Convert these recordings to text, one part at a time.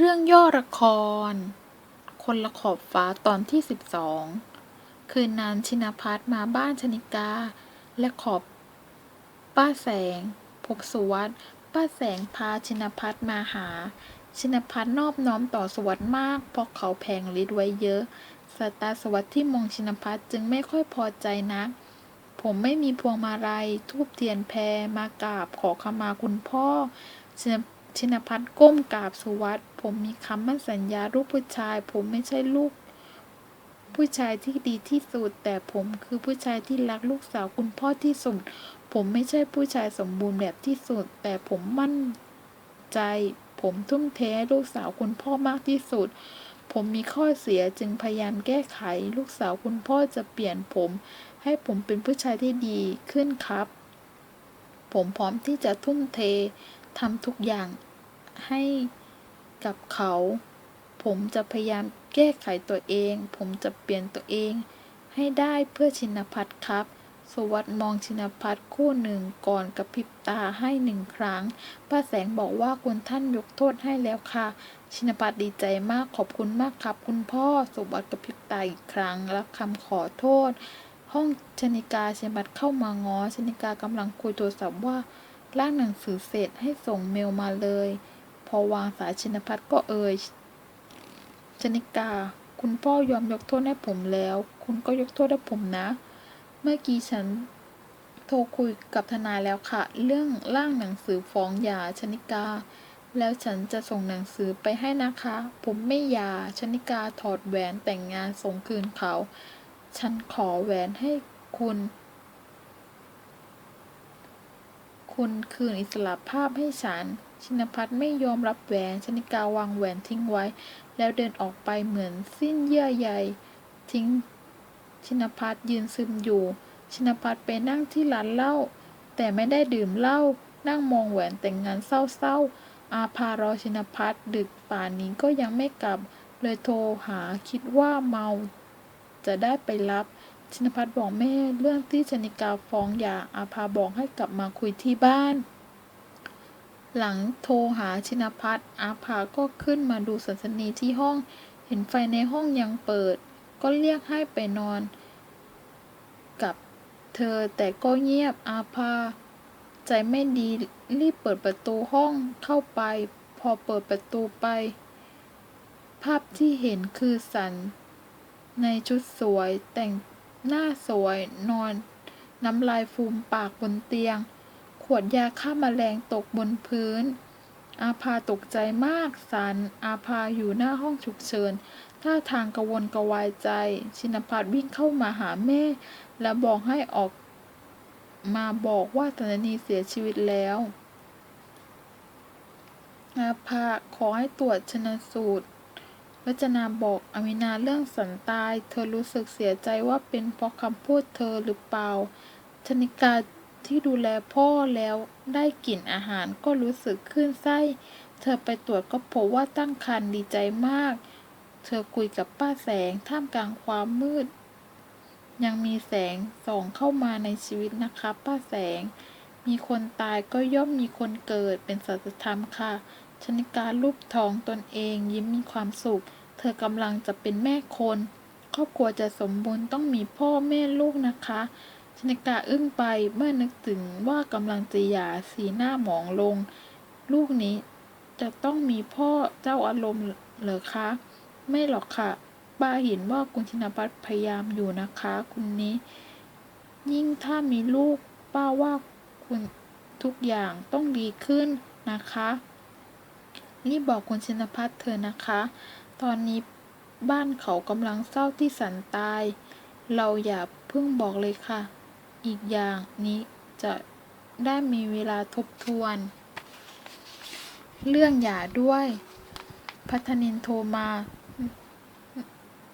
เรื่องย่อละคร คนละขอบฟ้าตอนที่ 12 คืนนั้นชินพัฒมาบ้านชนิกา และขอบ ป้าแสงพบสุวัสดป้าแสงพาชินพัฒมาหา ชินพัฒนอบน้อมต่อสวัสด์มาก เพราะเขาแผงฤทธิ์ไว้เยอะสายตาสวัสด์ที่มองชินพัฒจึงไม่ค่อยพอใจนัก ผมไม่มีพวงมาลัยทูบเทียนแพรมากราบขอขมาคุณพ่อชิน ชินพัฒน์ก้มกราบสุวัสด์ผมมีคำมั่นสัญญาลูกผู้ชาย ผมไม่ใช่ลูก ผู้ชายที่ดีที่สุด แต่ผมคือผู้ชายที่รักลูกสาวคุณพ่อที่สุด ผมไม่ใช่ผู้ชายสมบูรณ์แบบที่สุด แต่ผมมั่นใจ ผมทุ่มเทให้ลูกสาวคุณพ่อมากที่สุด ผมมีข้อเสียจึงพยายามแก้ไข ลูกสาวคุณพ่อจะเปลี่ยนผม ให้ผมเป็นผู้ชายที่ดีขึ้นครับ ผมพร้อมที่จะทุ่มเททำทุกอย่าง ให้กับเขา ผมจะพยายามแก้ไขตัวเอง ผมจะเปลี่ยนตัวเอง ให้ได้เพื่อชินพัฒครับ สวัสดมองชินพัฒคู่หนึ่งก่อนกระพริบตาให้หนึ่งครั้ง ป้าแสงบอกว่าคุณท่านยกโทษให้แล้วค่ะ ชินพัฒดีใจมากขอบคุณมากครับ คุณพ่อ สวัสดกระพริบตาอีกครั้งรับคำขอโทษ ห้องชนิกาชินพัฒเข้ามาง้อชนิกากำลังคุยโทรศัพท์ว่าร่างหนังสือเสร็จให้ส่งเมลมาเลย พอวางสายชินพัฒน์ก็เอ่ยชนิกา คุณพ่อยอมยกโทษให้ผมแล้ว คุณก็ยกโทษให้ผมนะ เมื่อกี้ฉันโทรคุยกับทนายแล้วค่ะ เรื่องร่างหนังสือฟ้องหย่าชนิกา แล้วฉันจะส่งหนังสือไปให้นะคะ ผมไม่หย่าชนิกาถอดแหวนแต่งงานส่งคืนเขา ฉันขอแหวนให้คุณ คุณคืนอิสระภาพให้ฉัน ชินพัฒน์ไม่ยอมรับแหวนชนิกาวางแหวนทิ้งไว้ แล้วเดินออกไปเหมือนสิ้นเยื่อใยทิ้ง ชินพัฒน์ยืนซึมอยู่ ชินพัฒน์ไปนั่งที่ร้านเหล้าแต่ไม่ได้ดื่มเหล้านั่งมองแหวนแต่งงานเศร้าๆ อาภารอชินพัฒน์ดึกป่านนี้ก็ยังไม่กลับ เลยโทรหาคิดว่าเมา จะได้ไปรับ ชินพัฒน์บอกแม่เรื่องที่ชนิกาฟ้องหย่าอาภาบอกให้กลับมาคุยที่บ้าน หลังโทรหาชินพัฒน์อาภาก็ขึ้นมาดูสันสนีที่ห้อง เห็นไฟในห้องยังเปิด ก็เรียกให้ไปนอน กับเธอแต่ก็เงียบอาภา ใจไม่ดีรีบเปิดประตูห้องเข้าไป พอเปิดประตูไป ภาพที่เห็นคือสัน ในชุดสวยแต่งหน้าสวยนอน น้ำลายฟูมปากบนเตียง ขวดยาฆ่ามาแมลงตกบนพื้น อาภาตกใจมากสัน อาภาอยู่หน้าห้องฉุกเฉินท่าทางกระวนกระวายใจ ชินพัฒน์วิ่งเข้ามาหาแม่ และบอกให้ออกมาบอกว่าธนนีเสียชีวิตแล้ว อาภาขอให้ตรวจชนสูตรวัจนาบอกอมินาเรื่องสันตาย เธอรู้สึกเสียใจว่าเป็นเพราะคำพูดเธอหรือเปล่า ชนิกา ที่ดูแลพ่อแล้วได้กลิ่นอาหารก็รู้สึกขึ้นไส้ เธอไปตรวจก็พบว่าตั้งครรภ์ดีใจมาก เธอคุยกับป้าแสงท่ามกลางความมืด ยังมีแสงส่องเข้ามาในชีวิตนะคะป้าแสง มีคนตายก็ย่อมมีคนเกิดเป็นสัจธรรมค่ะ ชนิการรูปท้องตนเองยิ้มมีความสุข เธอกำลังจะเป็นแม่คน ครอบครัวจะสมบูรณ์ต้องมีพ่อแม่ลูกนะคะ ชนิกาอึ้งไปเมื่อนึกถึงว่ากำลังจะหย่าสีหน้าหมองลง ลูกนี้จะต้องมีพ่อเจ้าอารมณ์เหรอคะ ไม่หรอกค่ะป้าเห็นว่าคุณชินพัฒน์พยายามอยู่นะคะ คุณนี้ ยิ่งถ้ามีลูกป้าว่าคุณทุกอย่างต้องดีขึ้นนะคะรีบบอกคุณชินพัฒน์เธอนะคะ ตอนนี้บ้านเขากำลังเศร้าที่สันตาย เราอย่าเพิ่งบอกเลยค่ะ อีกอย่างนี้จะได้มีเวลาทบทวน เรื่องหย่าด้วย พัฒนินโทรมา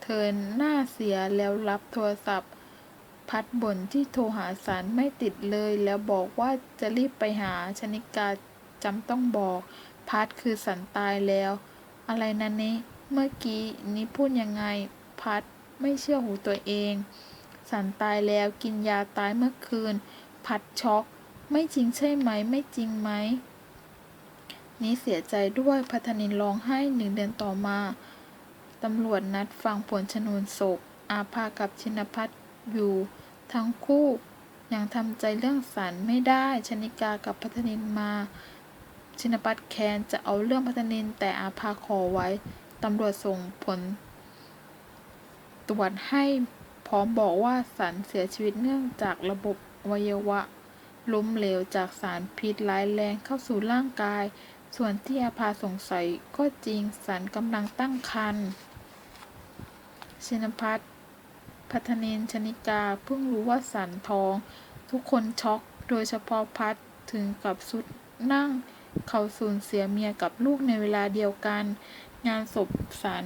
เธอหน้าเสียแล้วรับโทรศัพท์ พัดบ่นที่โทรหาสารไม่ติดเลยแล้วบอกว่าจะรีบไปหาชนิกาจำต้องบอก พัดคือสันตายแล้ว อะไรนั่นนี่เมื่อกี้นี้พูดยังไง พัดไม่เชื่อหูตัวเอง สันตายแล้วกินยาตายเมื่อคืน พัดช็อก ไม่จริงใช่ไหม ไม่จริงไหม นี้เสียใจด้วยพัฒนินร้องไห้หนึ่งเดือนต่อมา ตำรวจนัดฟังผลชนวนศพ อาภากับชินพัฒน์อยู่ ทั้งคู่ยังทำใจเรื่องสันไม่ได้ ชนิกากับพัฒนินมา ชินพัฒน์แคนจะเอาเรื่องพัฒนินแต่อาภาขอไว้ ตำรวจส่งผล ตรวจให้ พร้อมบอกว่าสันเสียชีวิตเนื่องจากระบบอวัยวะ ล้มเหลวจากสารพิษร้ายแรงเข้าสู่ร่างกาย ส่วนที่อาภาสงสัยก็จริงสันกำลังตั้งครรภ์ชินพัฒน์พัฒนินชนิกาเพิ่งรู้ว่าสันท้อง ทุกคนช็อกโดยเฉพาะพัฒถึงกับสุดนั่ง เขาสูญเสียเมียกับลูกในเวลาเดียวกัน งานศพสัน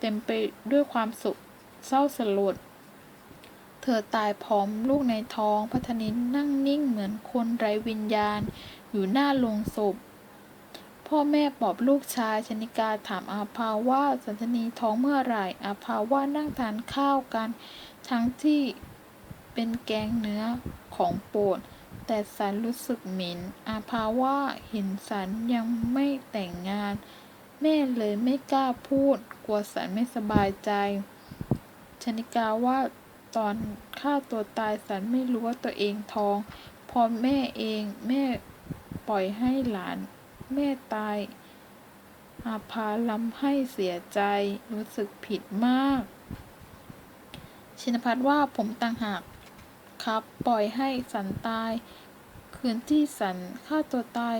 เต็มไปด้วยความสุขเศร้าสลด ธอตายพร้อมลูกในท้อง พัฒนินนั่งนิ่งเหมือนคนไร้วิญญาณ อยู่หน้าโลงศพ พ่อแม่ปลอบลูกชายชนิกาถามอาภาว่าสันทนีท้องเมื่อไหร่อาภาว่านั่งทานข้าวกัน ทั้งที่เป็นแกงเนื้อของโปรดแต่สันรู้สึกเหม็น อาภาว่าเห็นสันยังไม่แต่งงาน แม่เลยไม่กล้าพูด กลัวสันไม่สบายใจ ชนิกาว่า ตอนฆ่าตัวตายสันไม่รู้ว่าตัวเองท้อง พอแม่เองแม่ปล่อยให้หลาน แม่ตายอาภาลำให้เสียใจรู้สึกผิดมาก ชินพัฒว่าผมต่างหากครับ ปล่อยให้สันตาย คืนที่สันฆ่าตัวตาย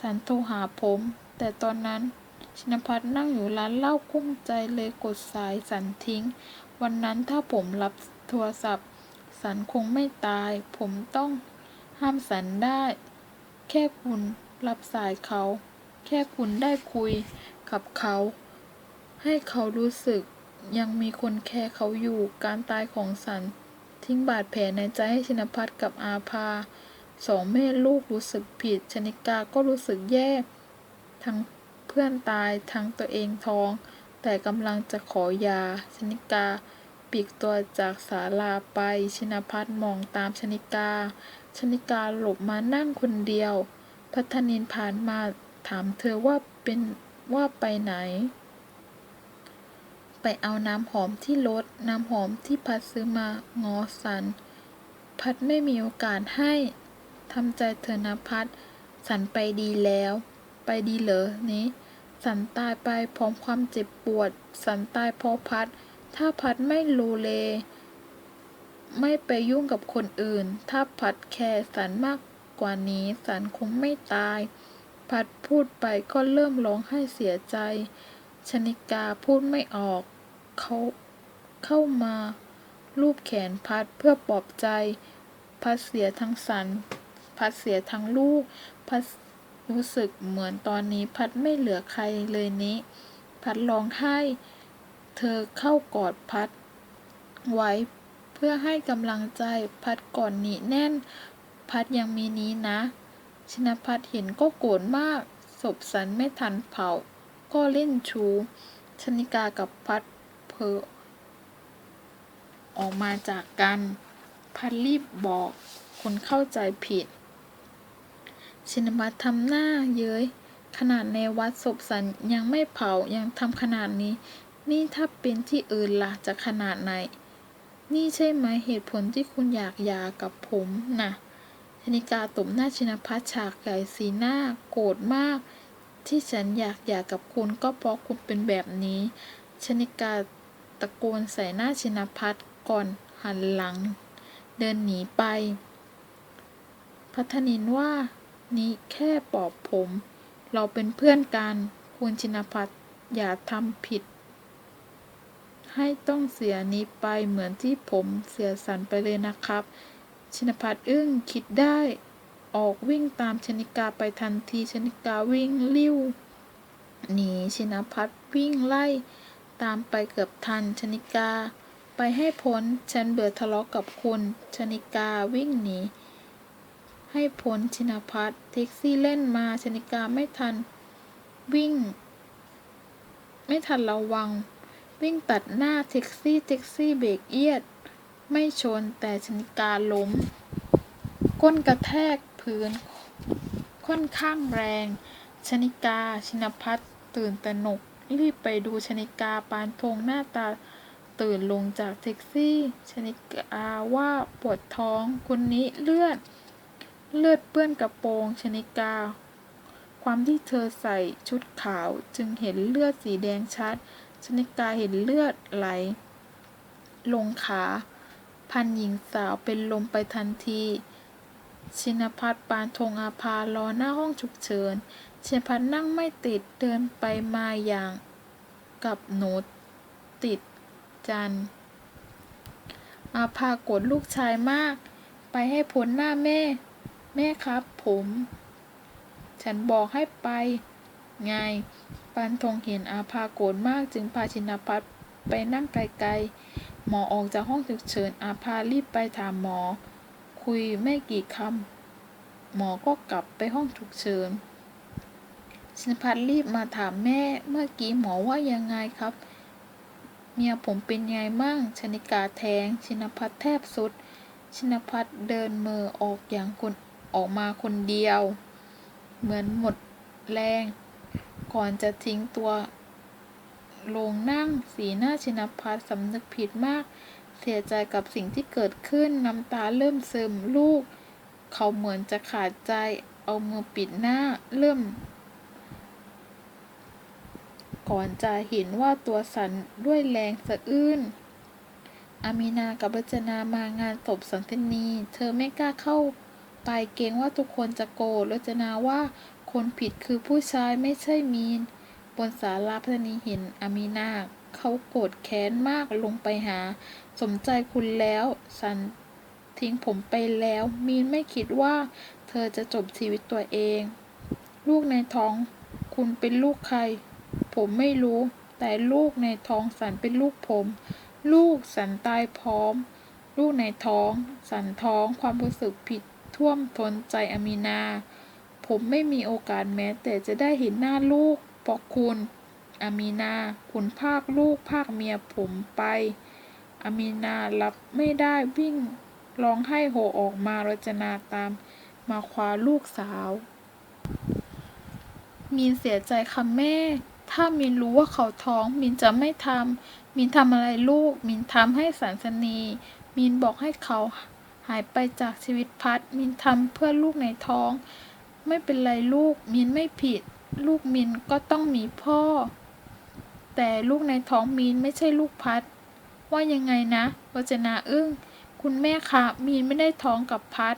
สันโทรหาผม แต่ตอนนั้นชินพัฒน์นั่งอยู่ร้านเหล้ากุ้งใจเลยกดสายสันทิ้ง วันนั้นถ้าผมรับ โทรศัพท์ สันคงไม่ตาย ผมต้องห้ามสันได้ แค่คุณรับสายเขา แค่คุณได้คุยกับเขา ให้เขารู้สึกยังมีคนแคร์เขาอยู่ การตายของสัน ทิ้งบาดแผลในใจให้ชินพัฒน์กับอาภาสองแม่ลูกรู้สึกผิด ชนิกาก็รู้สึกแย่ ทั้งเพื่อนตายทั้งตัวเองท้อง แต่กำลังจะขอยา ชนิกา ปีกตัวจากศาลาไป ชินพัฒน์มองตามชนิกา ชนิกาหลบมานั่งคนเดียว พัฒนินผ่านมาถามเธอว่าเป็นว่าไปไหน ไปเอาน้ำหอมที่รถ น้ำหอมที่พัดซื้อมางอสัน พัดไม่มีโอกาสให้ทำใจเธอนะพัด สันไปดีแล้ว ไปดีเหรอนี้ สันตายไปพร้อมความเจ็บปวด สันตายเพราะพัด ถ้าพัดไม่โลเล ไม่ไปยุ่งกับคนอื่น ถ้าพัดแคร์สันมากกว่านี้สันคงไม่ตาย พัดพูดไปก็เริ่มร้องไห้เสียใจ ชนิกาพูดไม่ออก เขาเข้ามา ลูบแขนพัดเพื่อปลอบใจ พัดเสียทั้งสัน พัดเสียทั้งลูก พัดรู้สึกเหมือนตอนนี้พัดไม่เหลือใครเลยนี้ พัดร้องไห้ เธอเข้ากอดพัดไว้ เพื่อให้กำลังใจพัดก่อนหนีแน่น พัดยังมีนี้นะ ชินพัฒน์เห็นก็โกรธมากศพสันไม่ทันเผา ก็เล่นชู ชนิกากับพัดเพอออกมาจากกัน พัดรีบบอกคนเข้าใจผิด ชินพัฒน์ทำหน้าเย้ย ขนาดในวัดศพสันยังไม่เผายังทำขนาดนี้ นี่ถ้าเป็นที่อื่นล่ะจะขนาดไหน นี่ใช่ไหมเหตุผลที่คุณอยากหย่ากับผมนะธนิกาตบหน้าชินพัฒน์ฉากใหญ่สีหน้าโกรธมาก ที่ฉันอยากหย่ากับคุณก็เพราะคุณเป็นแบบนี้ ชนิกาตะโกนใส่หน้าชินพัฒน์ก่อนหันหลัง เดินหนีไป พัฒนินว่านี่แค่ปอบผม เราเป็นเพื่อนกัน คุณชินพัฒน์อย่าทำผิด ให้ต้องเสียนี้ไปเหมือนที่ผมเสียสันไปเลยนะครับ ชินพัฒน์อึ้งคิดได้ ออกวิ่งตามชนิกาไปทันทีชนิกาวิ่งลิ้วหนีชินพัฒน์วิ่งไล่ ตามไปเกือบทันชนิกา ไปให้พ้นฉันเบื่อทะเลาะกับคุณชนิกาวิ่งหนีให้พ้นชินพัฒน์แท็กซี่เล่นมาชนิกาไม่ทัน วิ่ง ไม่ทันระวัง วิ่งตัดหน้าแท็กซี่แท็กซี่เบรกเอียด ไม่ชนแต่ชนิกาล้ม ก้นกระแทกพื้น ค่อนข้างแรง ชนิกา ชินพัฒน์ตื่นตระหนก รีบไปดูชนิกาปานธงหน้าตาตื่นลงจากแท็กซี่ ชนิกาว่าปวดท้องคนนี้เลือด เลือดเปื้อนกระโปรงชนิกา ความที่เธอใส่ชุดขาวจึงเห็นเลือดสีแดงชัด ชนิกาเห็นเลือดไหล ลงขา พันหญิงสาวเป็นลมไปทันที ชินพัฒน์ปานธงอาภารอหน้าห้องฉุกเฉิน ชินพัฒน์นั่งไม่ติดเดินไปมาอย่างกับหนูติดจัน อาภาโกรธลูกชายมาก ไปให้พ้นหน้าแม่ แม่ครับผม ฉันบอกให้ไป ไง ปานธงเห็นอาภาโกรธมากจึงพาชินพัฒน์ไปนั่งไกลๆ หมอออกจากห้องฉุกเฉินอาภารีบไปถามหมอ คุยไม่กี่คำ หมอก็กลับไปห้องฉุกเฉิน ชินพัฒน์รีบมาถามแม่เมื่อกี้หมอว่ายังไงครับ เมียผมเป็นไงมั่งชนิกาแทง ชินพัฒน์แทบสุด ชินพัฒน์เดินมือออกอย่างคนออกมาคนเดียว เหมือนหมดแรง ก่อนจะทิ้งตัวลงนั่งสีหน้าชินพัฒน์สำนึกผิดมาก เสียใจกับสิ่งที่เกิดขึ้นน้ำตาเริ่มซึมลูก เขาเหมือนจะขาดใจเอามือปิดหน้าเริ่ม ก่อนจะเห็นว่าตัวสั่นด้วยแรงสะอื้นอามีนากับรจนามางานศพสันทนี เธอไม่กล้าเข้าไปเกรงว่าทุกคนจะโกรธรจนาว่า คนผิดคือผู้ชายไม่ใช่มีน บนศาลาพัฒนีเห็นอามีนาเขาโกรธแค้นมากลงไปหา สมใจคุณแล้ว สันทิ้งผมไปแล้ว มีนไม่คิดว่า เธอจะจบชีวิตตัวเอง ลูกในท้อง คุณเป็นลูกใคร ผมไม่รู้ แต่ลูกในท้องสันเป็นลูกผม ลูกสันตายพร้อม ลูกในท้อง สันท้องความรู้สึกผิดท่วมท้นใจอามีนา ผมไม่มีโอกาสแม้ แต่จะได้เห็นหน้าลูกเพราะคุณ อามีนา คุณภาคลูกภาคเมียผมไป อามีนารับไม่ได้วิ่งร้องไห้โฮออกมารจนาตาม มาคว้าลูกสาว มีนเสียใจค่ะแม่ ถ้ามินรู้ว่าเขาท้อง มินจะไม่ทำมินทำอะไรลูก มินทำให้สันสนี มินบอกให้เขาหายไปจากชีวิตพัดมินทำเพื่อลูกในท้อง ไม่เป็นไรลูกมินไม่ผิด ลูกมินก็ต้องมีพ่อ แต่ลูกในท้องมินไม่ใช่ลูกพัด ว่ายังไงนะวจนาอึ้ง คุณแม่คะมีนไม่ได้ท้องกับพัด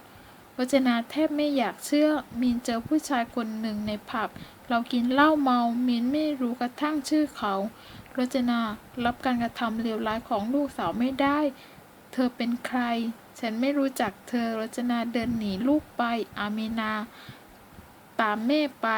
วจนาแทบไม่อยากเชื่อ มีนเจอผู้ชายคนหนึ่งในผับ เรากินเหล้าเมา มีนไม่รู้กระทั่งชื่อเขารจนารับการกระทำเลวร้ายของลูกสาวไม่ได้ เธอเป็นใคร ฉันไม่รู้จักเธอรจนาเดินหนีลูกไป อามีนา ตามแม่ไป